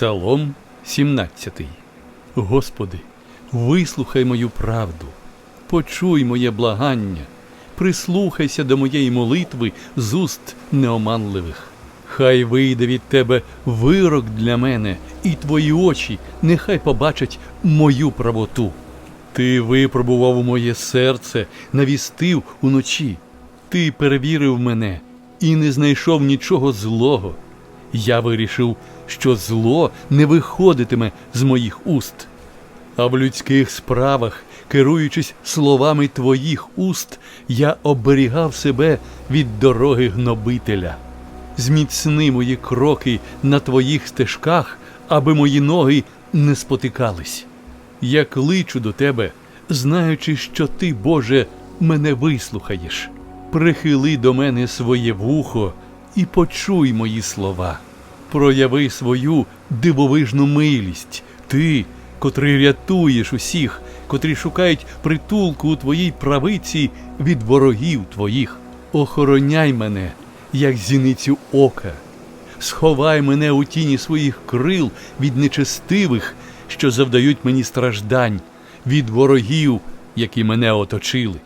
Псалом 17 Господи, вислухай мою правду, почуй моє благання, прислухайся до моєї молитви з уст неоманливих. Хай вийде від тебе вирок для мене, і твої очі нехай побачать мою правоту. Ти випробував моє серце, навістив уночі. Ти перевірив мене і не знайшов нічого злого. Я вирішив, що зло не виходитиме з моїх уст. А в людських справах, керуючись словами твоїх уст, я оберігав себе від дороги гнобителя. Зміцни мої кроки на твоїх стежках, аби мої ноги не спотикались. Я кличу до тебе, знаючи, що ти, Боже, мене вислухаєш. Прихили до мене своє вухо і почуй мої слова. Прояви свою дивовижну милість, ти, котрий рятуєш усіх, котрі шукають притулку у твоїй правиці від ворогів твоїх. Охороняй мене, як зіницю ока. Сховай мене у тіні своїх крил від нечестивих, що завдають мені страждань, від ворогів, які мене оточили.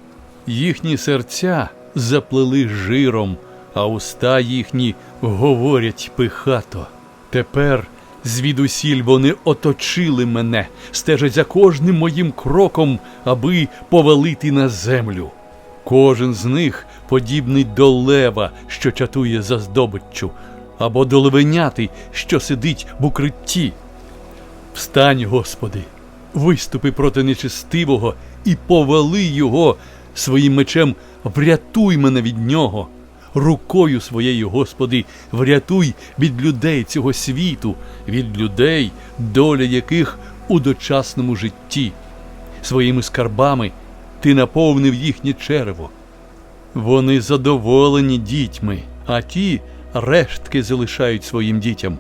Їхні серця заплели жиром, а уста їхні говорять пихато. Тепер звідусіль вони оточили мене, стежать за кожним моїм кроком, аби повалити на землю. Кожен з них подібний до лева, що чатує за здобиччю, або до левеняти, що сидить в укритті. Встань, Господи, виступи проти нечестивого і повали його своїм мечем, врятуй мене від нього. Рукою своєю, Господи, врятуй від людей цього світу, від людей, доля яких у дочасному житті. Своїми скарбами ти наповнив їхнє черево. Вони задоволені дітьми, а ті рештки залишають своїм дітям.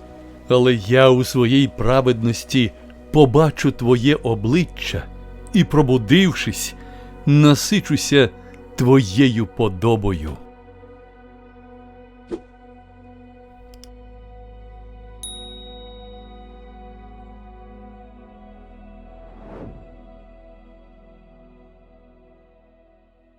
Але я у своїй праведності побачу твоє обличчя і, пробудившись, насичуся твоєю подобою.